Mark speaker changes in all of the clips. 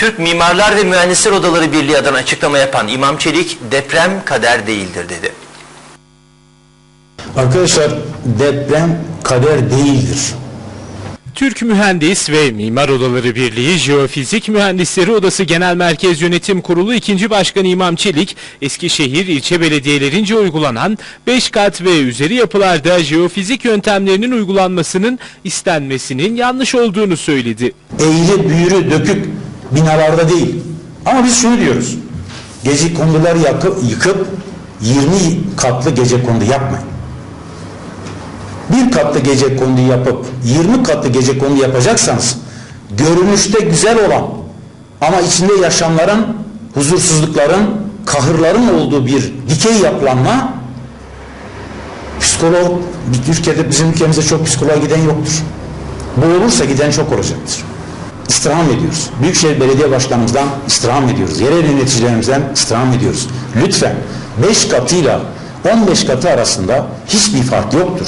Speaker 1: Türk Mimarlar ve Mühendisler Odaları Birliği adına açıklama yapan İmam Çelik deprem kader değildir dedi.
Speaker 2: Arkadaşlar deprem kader değildir.
Speaker 3: Türk Mühendis ve Mimar Odaları Birliği Jeofizik Mühendisleri Odası Genel Merkez Yönetim Kurulu 2. Başkanı İmam Çelik, Eskişehir ilçe belediyelerince uygulanan 5 kat ve üzeri yapılarda jeofizik yöntemlerinin uygulanmasının istenmesinin yanlış olduğunu söyledi.
Speaker 2: Eğri, büğrü, dökük binalarda değil. Ama biz şunu diyoruz. Gece konduları yakıp, yıkıp 20 katlı gece kondu yapmayın. Bir katlı gece kondu yapıp 20 katlı gece kondu yapacaksanız görünüşte güzel olan ama içinde yaşamların, huzursuzlukların, kahırların olduğu bir dikey yapılanma psikolog, Türkiye'de bizim ülkemizde çok psikoloğa giden yoktur. Bu olursa giden çok olacaktır. İstirham ediyoruz. Büyükşehir Belediye Başkanımızdan istirham ediyoruz. Yerel yöneticilerimizden istirham ediyoruz. Lütfen 5 katıyla 15 katı arasında hiçbir fark yoktur.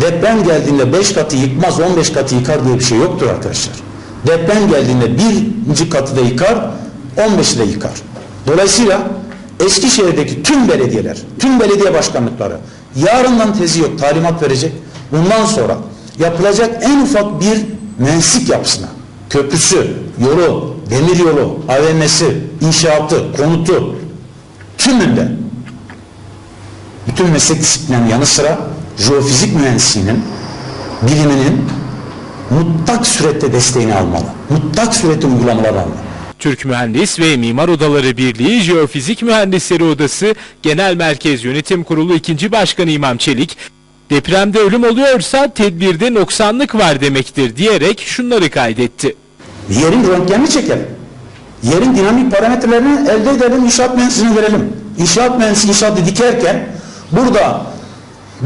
Speaker 2: Deprem geldiğinde 5 katı yıkmaz 15 katı yıkar diye bir şey yoktur arkadaşlar. Deprem geldiğinde birinci katı da yıkar 15'i de yıkar. Dolayısıyla Eskişehir'deki tüm belediyeler, tüm belediye başkanlıkları yarından tezi yok talimat verecek. Bundan sonra yapılacak en ufak bir mensik yapısına köprüsü, yolu, demir yolu, AVM'si, inşaatı, konutu tümünde bütün meslek disiplinlerinin yanı sıra jeofizik mühendisliğinin biliminin mutlak surette desteğini almalı. Mutlak surette uygulamalar almalı.
Speaker 3: Türk Mühendis ve Mimar Odaları Birliği Jeofizik Mühendisleri Odası Genel Merkez Yönetim Kurulu 2. Başkanı İmam Çelik, depremde ölüm oluyorsa tedbirde noksanlık var demektir diyerek şunları kaydetti.
Speaker 2: Yerin röntgenini çekelim. Yerin dinamik parametrelerini elde edelim, inşaat mühendisine verelim. İnşaat mühendisi inşaatı dikerken burada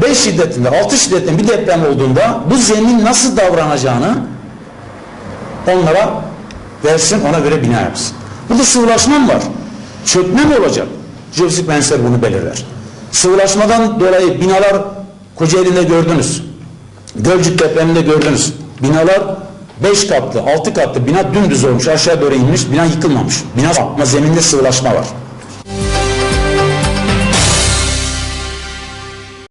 Speaker 2: 5 şiddetinde, 6 şiddetinde bir deprem olduğunda bu zemin nasıl davranacağını onlara versin, ona göre bina yapsın. Burada sıvılaşma mı var? Çökme mi olacak? Jeofizik mühendisler bunu belirler. Sıvılaşmadan dolayı binalar Kocaeli'nde gördünüz. Gölcük depreminde gördünüz. Binalar 5 katlı, 6 katlı bina dümdüz olmuş, aşağı doğru inmiş, bina yıkılmamış. Bina ama zeminde sıvılaşma var.